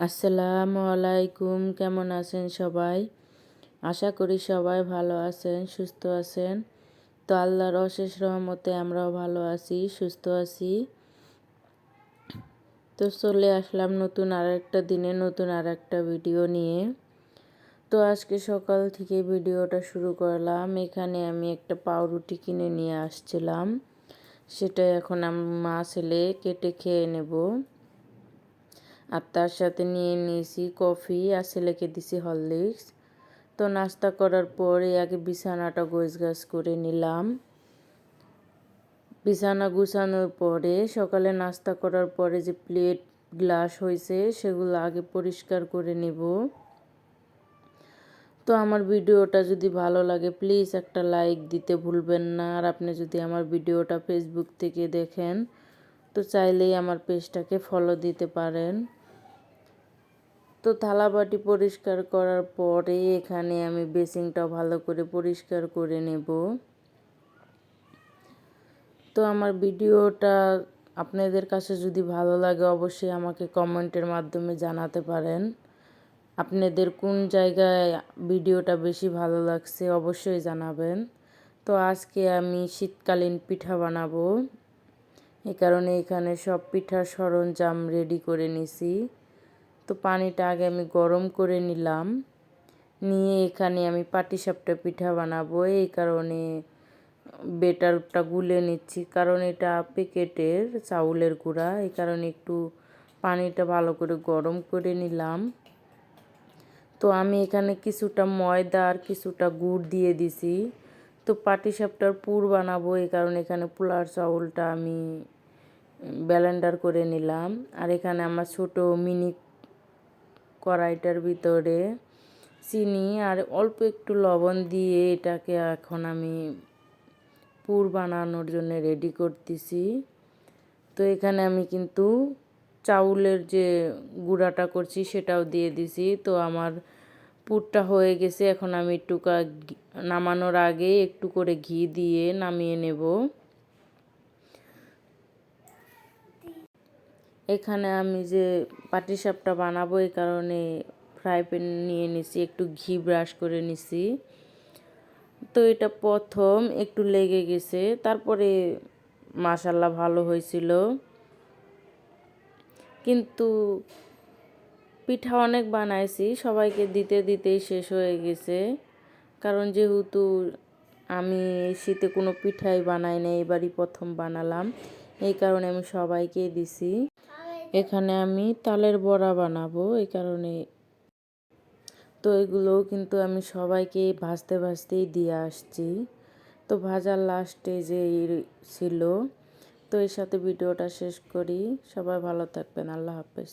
আসসালামু আলাইকুম, কেমন আছেন সবাই? আশা করি সবাই ভালো আছেন, সুস্থ আছেন। তো আল্লাহর অশেষ রহমতে আমরাও ভালো আছি, সুস্থ আছি। তো চলে আসলাম নতুন আর একটা দিনে, নতুন আর একটা ভিডিও নিয়ে। তো আজকে সকাল থেকে ভিডিওটা শুরু করলাম। এখানে আমি একটা পাউরুটি কিনে নিয়ে আসছিলাম। সেটা এখন আমি, মা ছেলে কেটে খেয়ে নেব। আর তার সাথে নিয়ে নিয়েছি, কফি আর ছেলেকে দিছি হরলিক্স। তো নাস্তা করার পরে আগে বিছানাটা গোছ গাছ করে নিলাম। বিছানা গুছানোর পরে সকালে নাস্তা করার পরে যে প্লেট গ্লাস হয়েছে সেগুলো আগে পরিষ্কার করে নেব। তো আমার ভিডিওটা যদি ভালো লাগে প্লিজ একটা লাইক দিতে ভুলবেন না। আর আপনি যদি আমার ভিডিওটা ফেসবুক থেকে দেখেন, তো চাইলেই আমার পেজটাকে ফলো দিতে পারেন। তো থালাবাটি পরিষ্কার করার পরে এখানে আমি বেসিংটা ভালো করে পরিষ্কার করে নেব। তো আমার ভিডিওটা আপনাদের কাছে যদি ভালো লাগে অবশ্যই আমাকে কমেন্টের মাধ্যমে জানাতে পারেন। আপনাদের কোন জায়গায় ভিডিওটা বেশি ভালো লাগছে অবশ্যই জানাবেন। তো আজকে আমি শীতকালীন পিঠা বানাবো। এ কারণে এখানে সব পিঠার সরঞ্জাম রেডি করে নিছি। তো পানিটা আগে আমি গরম করে নিলাম। নিয়ে এখানে আমি পাটিসাপটা পিঠা বানাবো। এই কারণে বেটারটা গুলে নিচ্ছি। কারণ এটা প্যাকেটের চাউলের গুঁড়া। এই কারণে একটু পানিটা ভালো করে গরম করে নিলাম। তো আমি এখানে কিছুটা ময়দা আর কিছুটা গুড় দিয়ে দিছি। তো পাটিসাপটার পুর বানাবো। এই কারণে এখানে পোলার চাউলটা আমি ব্যালেন্ডার করে নিলাম। আর এখানে আমার ছোট মিনি কড়াইটার ভিতরে চিনি আর অল্প একটু লবণ দিয়ে এটাকে এখন আমি পুর বানানোর জন্য রেডি করতেছি। তো এখানে আমি কিন্তু চাউলের যে গুঁড়াটা করছি সেটাও দিয়ে দিছি। তো আমার পুরটা হয়ে গেছে। এখন আমি একটু নামানোর আগে একটু করে ঘি দিয়ে নামিয়ে নেব। এখানে আমি যে পাটিসাপটা বানাবো এই কারণে ফ্রাই প্যান নিয়ে নিছি, একটু ঘি ব্রাশ করে নিছি। তো এটা প্রথম একটু লেগে গেছে, তারপরে মাসাল্লাহ ভালো হয়েছিল। কিন্তু পিঠা অনেক বানাইছি, সবাইকে দিতে দিতেই শেষ হয়ে গেছে। কারণ যেহেতু আমি শীতে কোনো পিঠাই বানাই না এবারই প্রথম বানালাম, এই কারণে আমি সবাইকে দিছি। এখানে আমি তালের বড়া বানাবো, এই কারণে। তো এগুলোও কিন্তু আমি সবাইকে ভাজতে ভাজতেই দিয়ে আসছি। তো ভাজার লাস্টে যে ছিল, তো এর সাথে ভিডিওটা শেষ করি। সবাই ভালো থাকবেন, আল্লাহ হাফেজ।